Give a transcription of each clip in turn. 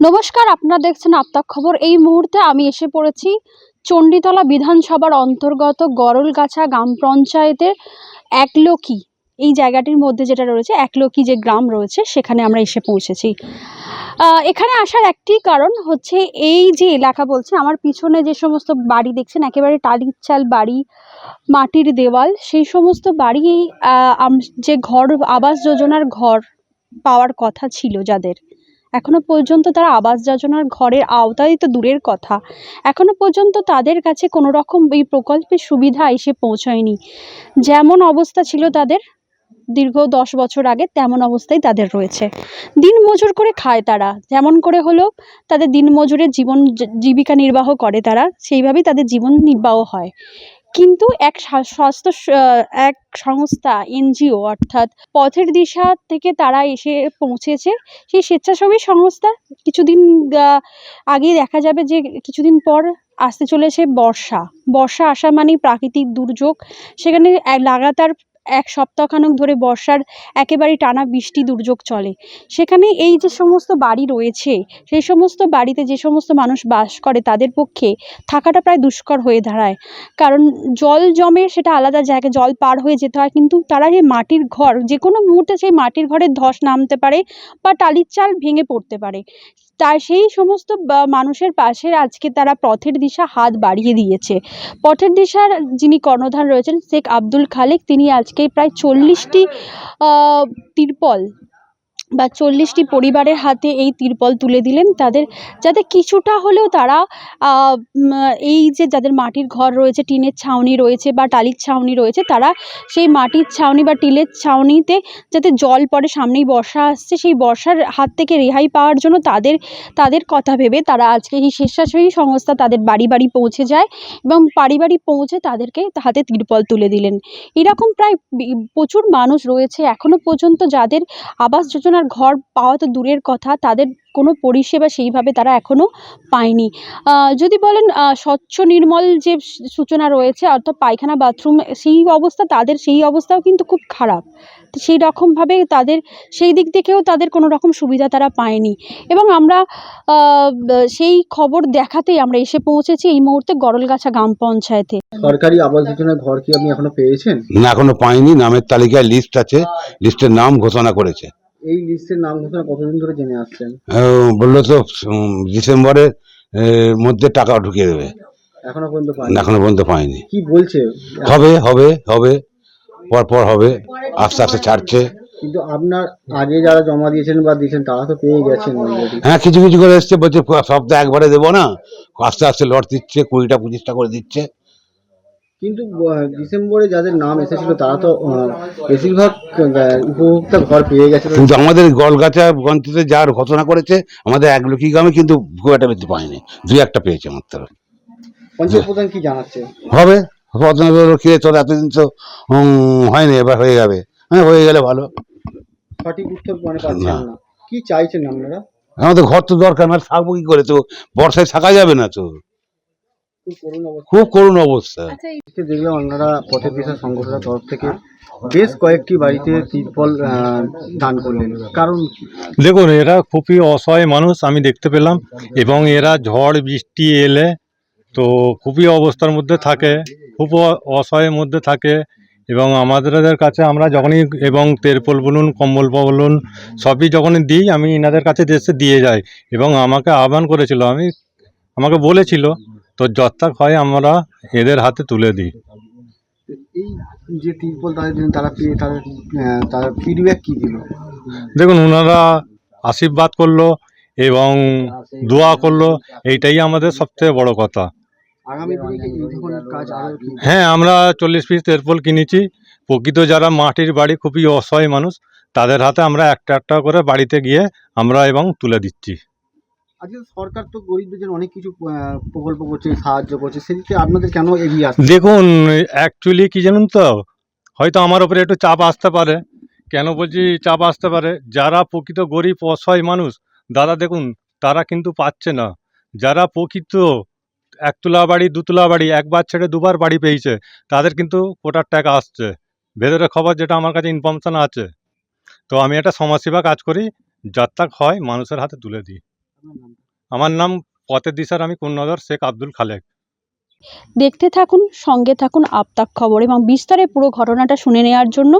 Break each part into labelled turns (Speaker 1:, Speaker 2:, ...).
Speaker 1: নমস্কার, আপনারা দেখছেন আপনার খবর। এই মুহূর্তে আমি এসে পড়েছি চণ্ডীতলা বিধানসভার অন্তর্গত গরলগাছা গ্রাম পঞ্চায়েতের একলকি, এই জায়গাটির মধ্যে যেটা রয়েছে, একলকি যে গ্রাম রয়েছে, সেখানে আমরা এসে পৌঁছেছি। এখানে আসার একটি কারণ হচ্ছে এই যে এলাকা বলছে আমার পিছনে যে সমস্ত বাড়ি দেখছেন, একেবারে টালির চাল বাড়ি, মাটির দেওয়াল, সেই সমস্ত বাড়ি যে ঘর, আবাস যোজনার ঘর পাওয়ার কথা ছিল যাদের। এখনও পর্যন্ত তারা আবাস যোজনার ঘরের আওতায় তো দূরের কথা। এখনও পর্যন্ত তাদের কাছে কোনো রকম এই প্রকল্পের সুবিধা এসে পৌঁছায়নি। যেমন অবস্থা ছিল তাদের, দীর্ঘ দশ বছর আগে তেমন অবস্থায় তাদের রয়েছে। দিন মজুর করে খায় তারা। যেমন করে হলো তাদের দিন মজুরের জীবন জীবিকা নির্বাহ করে তারা, সেইভাবেই তাদের জীবন নির্বাহ হয়। কিন্তু এক স্বাস্থ্য এক সংস্থা, এনজিও অর্থাৎ পথের দিশা থেকে তারা এসে পৌঁছেছে। সেই স্বেচ্ছাসেবী সংস্থা কিছুদিন আগে দেখা যাবে যে কিছুদিন পর আসতে চলেছে বর্ষা। বর্ষা আসা মানেই প্রাকৃতিক দুর্যোগ। সেখানে লাগাতার এক সপ্তাহখানেক ধরে বর্ষার একেবারে টানা বৃষ্টি দুর্যোগ চলে। সেখানে এই যে সমস্ত বাড়ি রয়েছে, সেই সমস্ত বাড়িতে যে সমস্ত মানুষ বাস করে তাদের পক্ষে থাকাটা প্রায় দুষ্কর হয়ে দাঁড়ায়। কারণ জল জমে সেটা আলাদা জায়গায়, জল পার হয়ে যেতে হয়, কিন্তু তারা যে মাটির ঘর যে কোনো মুহূর্তে সেই মাটির ঘরের ধস নামতে পারে বা টালির চাল ভেঙে পড়তে পারে। তা সেই সমস্ত মানুষের পাশে আজকে তারা পথের দিশা হাত বাড়িয়ে দিয়েছে। পথের দিশার যিনি কর্ণধার রয়েছেন শেখ আব্দুল খালেক, তিনি আজকে প্রায় চল্লিশটি তিরপল বা চল্লিশটি পরিবারের হাতে এই তিরপল তুলে দিলেন তাদের, যাতে কিছুটা হলেও তারা এই যে যাদের মাটির ঘর রয়েছে, টিনের ছাউনি রয়েছে বা টালির ছাউনি রয়েছে, তারা সেই মাটির ছাউনি বা টিলের ছাউনিতে যাতে জল পড়ে, সামনেই বর্ষা আসছে, সেই বর্ষার হাত থেকে রেহাই পাওয়ার জন্য তাদের তাদের কথা ভেবে তারা আজকে এই স্বেচ্ছাসেবী সংস্থা তাদের বাড়ি বাড়ি পৌঁছে যায় এবং বাড়ি বাড়ি পৌঁছে তাদেরকে হাতে তিরপল তুলে দিলেন। এরকম প্রায় প্রচুর মানুষ রয়েছে এখনও পর্যন্ত যাদের আবাস যোজনার ঘর পাওয়া তো দূরের কথা তাদের কোনো পরিষেবা সেইভাবে তারা এখনও পায়নি। যদি বলেন স্বচ্ছ নির্মল যে সূচনা রয়েছে অর্থাৎ পায়খানা বাথরুম সেই অবস্থা তাদের সেই অবস্থাও কিন্তু খুব খারাপ। তো সেই রকমভাবে তাদের সেই দিক থেকেও তাদের কোনো রকম সুবিধা তারা পায়নি। এবং আমরা সেই খবর দেখাতেই আমরা এসে পৌঁছেছি এই মুহূর্তে গরলগাছা গ্রাম পঞ্চায়েতে।
Speaker 2: সরকারি আবাস যোজনার ঘর কি আপনি এখনও পেয়েছেন?
Speaker 3: না এখনও পাইনি। নামের তালিকায় লিস্ট আছে। লিস্টের নাম ঘোষণা করেছে।
Speaker 2: এই লিস্টের নাম ঘোষণা কতদিন ধরে জেনে আসছেন?
Speaker 3: বলল তো ডিসেম্বরের মধ্যে টাকা ঢুকিয়ে দেবে।
Speaker 2: এখনও পর্যন্ত
Speaker 3: এখনও পর্যন্ত পাইনি
Speaker 2: কি বলছে?
Speaker 3: হবে হবে হবে পর পর হবে আস্তে আস্তে ছাড়ছে।
Speaker 2: কিন্তু আপনার আগে যারা জমা দিয়েছেন বা দিয়েছেন তারা তো পেয়ে গেছেন
Speaker 3: হ্যাঁ কিছু কিছু করে এসছে বলছে সপ্তাহে একবারে দেবো না। আস্তে আস্তে লট দিচ্ছে কুড়িটা পঁচিশটা করে দিচ্ছে।
Speaker 2: কিন্তু ডিসেম্বরে যাদের নাম এসেছিল তারা তো বেশিরভাগ উপভোক্তা ঘর পেয়ে গেছে
Speaker 3: কিন্তু আমাদের গলগাছা গন্তিতে যার ঘটনা করেছে আমাদের এক লোকি গ্রামে কিন্তু খুব একটা বেশি পায়নি। দুই একটা পেয়েছে মাত্র
Speaker 2: পঞ্চায়েত প্রধান কি জানাচ্ছে?
Speaker 3: হবে। কে তোর এতদিন তো হয়নি এবার হয়ে যাবে। হ্যাঁ হয়ে গেলে ভালো।
Speaker 2: সঠিক উত্তর মানে পাচ্ছেন
Speaker 3: না।
Speaker 2: না কি চাইছেন আপনারা?
Speaker 3: আমাদের ঘর তো দরকার না থাকব কি করে তো? বর্ষায় থাকা যাবে না তো।
Speaker 2: খুব করুণ অবস্থা। আজকে দেখলাম আপনারা পথের দিশা সংগঠনের তরফ থেকে বেশ কয়েকটি বাড়িতে তিরপল দান করলেন। কারণ
Speaker 4: দেখুন এরা খুবই অসহায় মানুষ আমি দেখতে পেলাম এবং এরা ঝড় বৃষ্টি এলে তো খুবই অবস্থার মধ্যে থাকে খুব অসহায়ের মধ্যে থাকে এবং আমাদের কাছে আমরা যখনই এবং তেরপল বলুন কম্বল বলুন সবই যখনই দিই আমি এনাদের কাছে দেশে দিয়ে যাই এবং আমাকে আহ্বান করেছিল আমি আমাকে বলেছিল তো যত্তাক হয় আমরা এদের হাতে তুলে দিই।
Speaker 2: এই যে তিরপল তাদের দিলেন তারা পেয়ে তাদের আহ, ফিডব্যাক কি দিল?
Speaker 4: দেখুন ওনারা আশীর্বাদ করল এবং দোয়া করল এইটাই আমাদের সবথেকে বড় কথা।
Speaker 2: আগামী দিনে কি এই ধরনের কাজ আরও কি?
Speaker 4: হ্যাঁ আমরা চল্লিশ পিস তেরপল কিনেছি। প্রকৃত যারা মাটির বাড়ি খুবই অসহায় মানুষ তাদের হাতে আমরা একটা একটা করে বাড়িতে গিয়ে আমরা এবং তুলে দিচ্ছি।
Speaker 2: আজকে সরকার তো গরিবদের জন্য অনেক কিছু প্রকল্প করছে, সাহায্য করছে, সেদিকে আপনাদের কেন এগিয়ে
Speaker 4: দেখুন অ্যাকচুয়ালি কি জানুন তো? হয়তো আমার উপরে একটু চাপ আসতে পারে। কেন বলছি চাপ আসতে পারে? যারা প্রকৃত গরিব, অসহায় মানুষ, দাদা দেখুন, তারা কিন্তু পাচ্ছে না। যারা প্রকৃত একতলা বাড়ি, দুতলা বাড়ি, একবার ছেড়ে দুবার বাড়ি পেয়েছে, তাদের কিন্তু কোটার টাকা আসছে। ভেতরে খবর যেটা আমার কাছে ইনফরমেশন আছে। তো আমি একটা সমাজসেবা কাজ করি, যাত্রাক হয়, মানুষের হাতে তুলে দিই। আমার নাম। পথের দিশার আমি কন্যাধর শেখ আব্দুল খালেক।
Speaker 1: দেখতে থাকুন সঙ্গে থাকুন আপতাক খবর এবং বিস্তারে পুরো ঘটনাটা শুনে নেওয়ার জন্য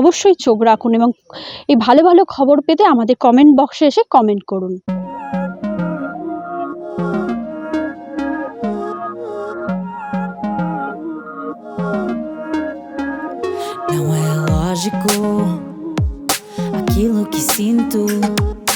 Speaker 1: অবশ্যই চোখ রাখুন এবং এই ভালো ভালো খবর পেতে আমাদের কমেন্ট বক্সে এসে কমেন্ট করুন।
Speaker 5: Não é lógico aquilo que sinto.